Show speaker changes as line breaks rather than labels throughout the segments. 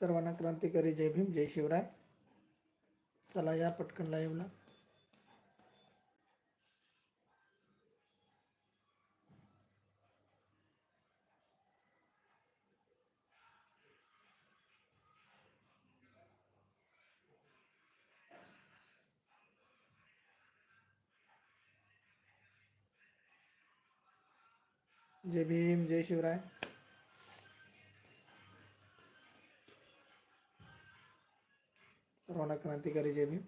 सर्वांना क्रांतिकारी जय भीम जय शिवराय. चला या पटकन लाईव्हला जय भीम जय शिवराय. क्रांतिकारी जय भीम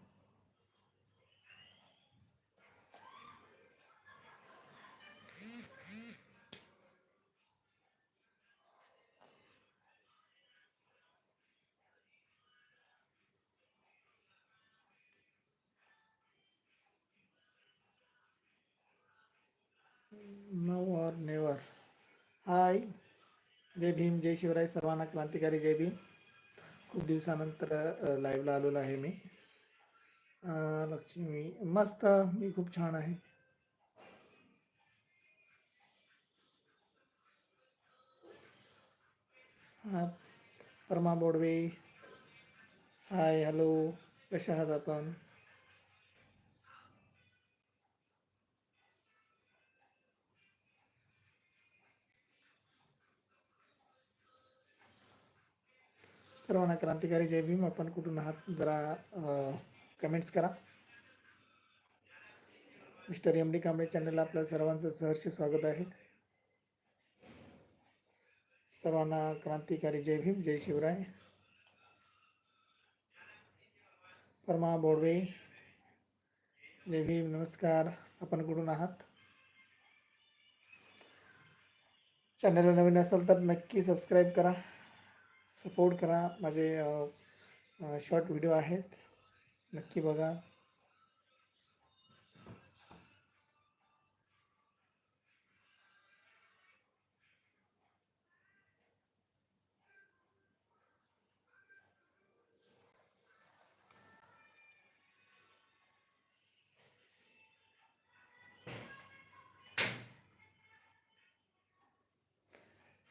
नाव नेवर हाय जय भीम जय शिवराय सर्वांना क्रांतिकारी जय भीम खूप दिवसानंतर लाईव्हला आलेलो आहे मी. लक्ष्मी मस्त मी खूप छान आहे. परमा बोडवे. हाय हॅलो कशा आहात आपण? सर्वांना क्रांतिकारी जय भीम. आपण कुठून आहात जरा कमेंट्स करा. मिस्टर एम डी कांबळे चॅनलला आपल्या सर्वांचं सहर्ष स्वागत आहे. सर्वांना क्रांतिकारी जय भीम जय शिवराय. परमा बोडवे जय भीम नमस्कार. आपण कुठून आहात? चॅनलला नवीन असाल तर नक्की सबस्क्राईब करा. सपोर्ट करा. माझे शॉर्ट व्हिडिओ आहेत. नक्की बघा.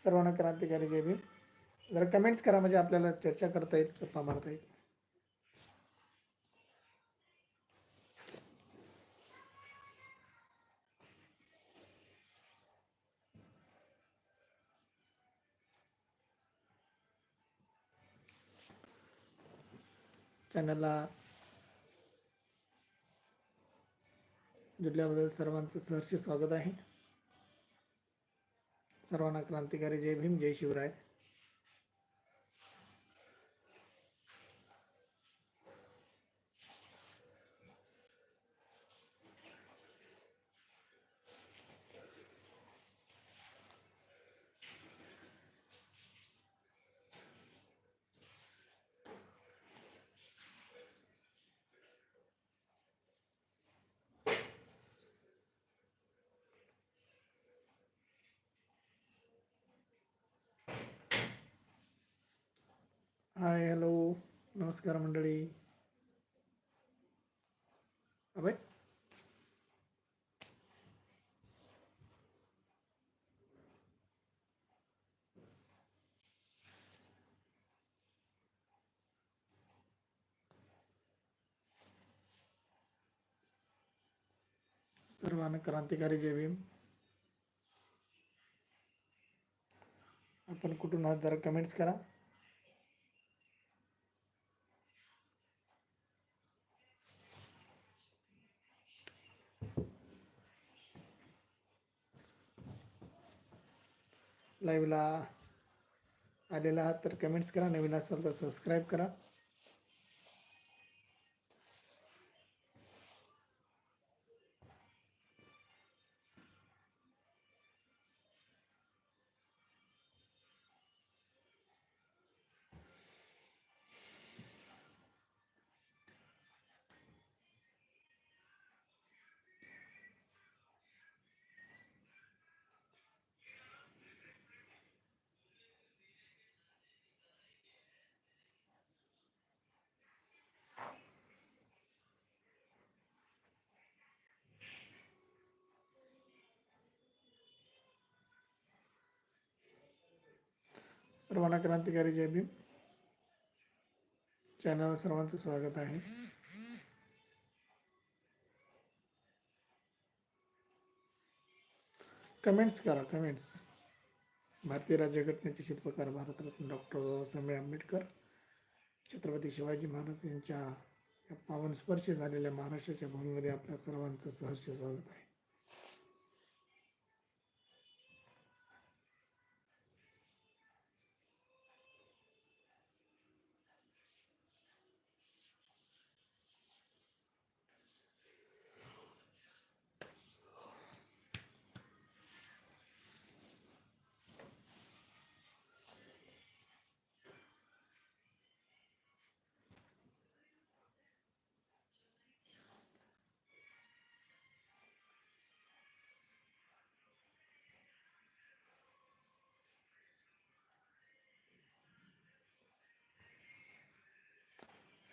सर्वांना क्रांतिकारी जय भीम. जरा कमेंट्स करा म्हणजे आपल्याला चर्चा करता येईल गप्पा मारता येईल. चॅनलला जुडल्याबद्दल सर्वांचं सहर्ष स्वागत आहे. सर्वांना क्रांतिकारी जय भीम जय शिवराय. हाय हॅलो नमस्कार मंडळी अभय सर्वांना क्रांतिकारी जय भीम आपण कुठून आहात जरा कमेंट्स करा लाईव्हला आलेला आहात तर कमेंट्स करा. नवीन असाल तर सबस्क्राईब करा. सर्वांना क्रांतिकारी जय भीम. चॅनलवर सर्वांचं स्वागत आहे. कमेंट्स करा कमेंट्स. भारतीय राज्यघटनेचे शिल्पकार भारतरत्न डॉक्टर बाबासाहेब आंबेडकर छत्रपती शिवाजी महाराज यांच्या या पावन स्पर्श झालेल्या महाराष्ट्राच्या भूमीमध्ये आपल्या सर्वांचं सहर्ष स्वागत आहे.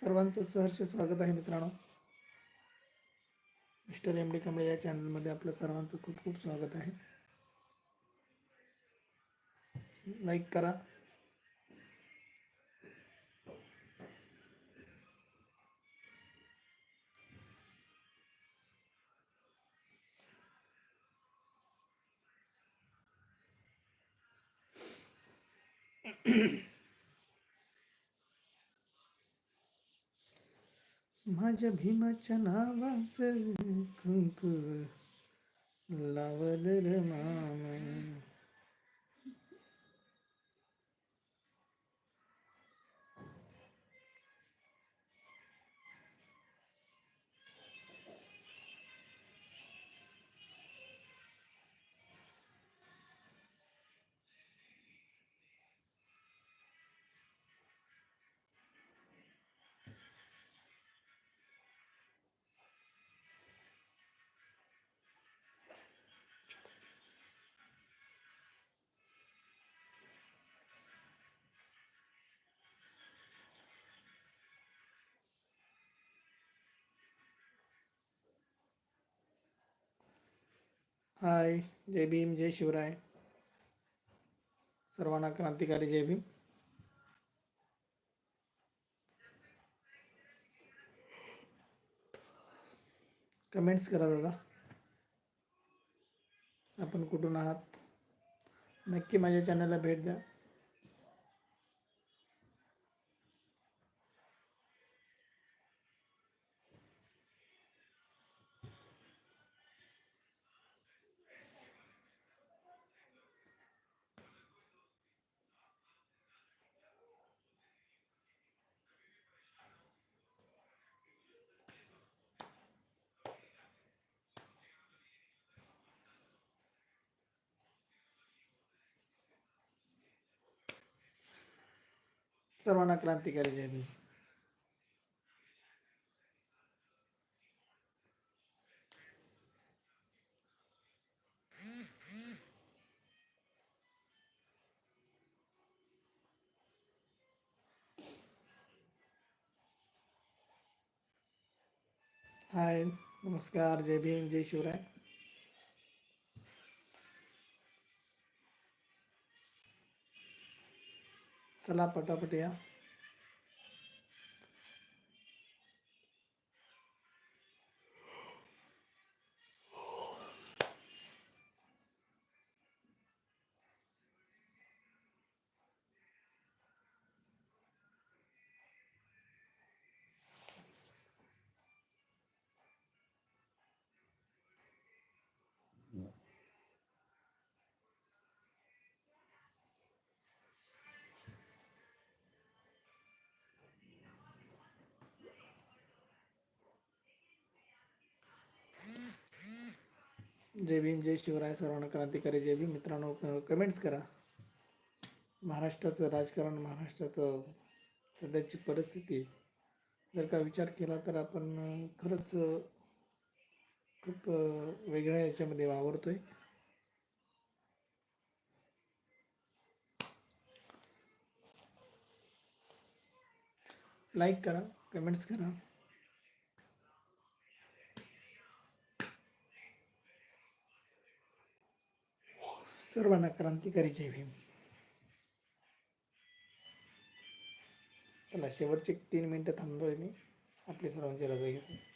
सर्वांचं सहर्ष स्वागत आहे मित्रांनो. मिस्टर एम डी कांबळे या चॅनलमध्ये आपलं सर्वांचं खूप खूप स्वागत आहे. लाईक करा. माझ्या भीमाच्या नावाचं कुंकू लावलं रे मामा. हाय जय भीम जय शिवराय. सर्वांना क्रांतिकारी जय भीम. कमेंट्स करा दादा. आपण कुठून आहात? नक्की माझ्या चॅनलला भेट द्या. सर्वांना क्रांतिकारी जय भीम. हाय नमस्कार जय भीम जय शिवराय. चला पटापट या. जय भीम जय शिवराय सर्वांना क्रांतिकारी जय भीम. मित्रांनो कमेंट्स करा. महाराष्ट्राचं राजकारण महाराष्ट्राचं सध्याची परिस्थिती जर का विचार केला तर आपण खरंच खूप वेगळ्या याच्यामध्ये वावरतो आहे लाईक करा कमेंट्स करा. सर्वांना क्रांतिकारी जय भीम. चला शेवटचे तीन मिनटं थांबतोय मी. आपली सर्वांची रजा घेतो.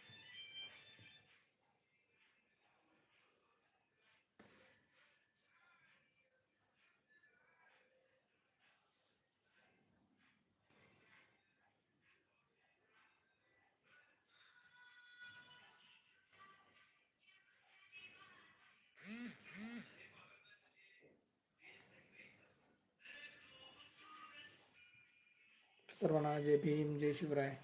सर्वांना जय भीम जय शिवराय.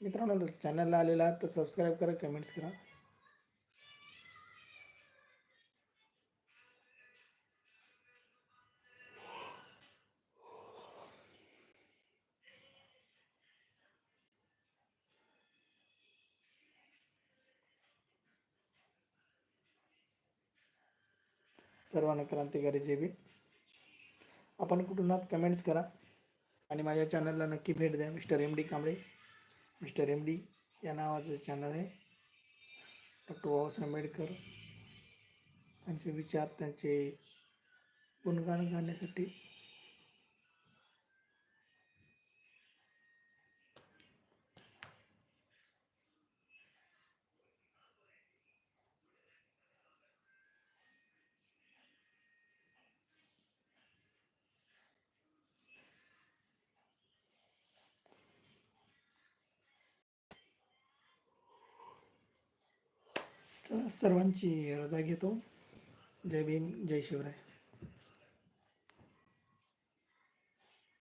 मित्रांनो चॅनलला आलेला आहात तर सबस्क्राईब करा कमेंट्स करा. सर्वांना क्रांतिकारी जे बी आपण कुठून आहात कमेंट्स करा. आणि माझ्या चॅनलला नक्की भेट द्या. Mister M D Kamble. Mister M D या नावाचं चॅनल आहे. डॉक्टर बाबासाहेब आंबेडकर. त्यांचे विचार त्यांचे गुणगान गाण्यासाठी सर्वांची रजा घेतो. जय भीम जय शिवराय.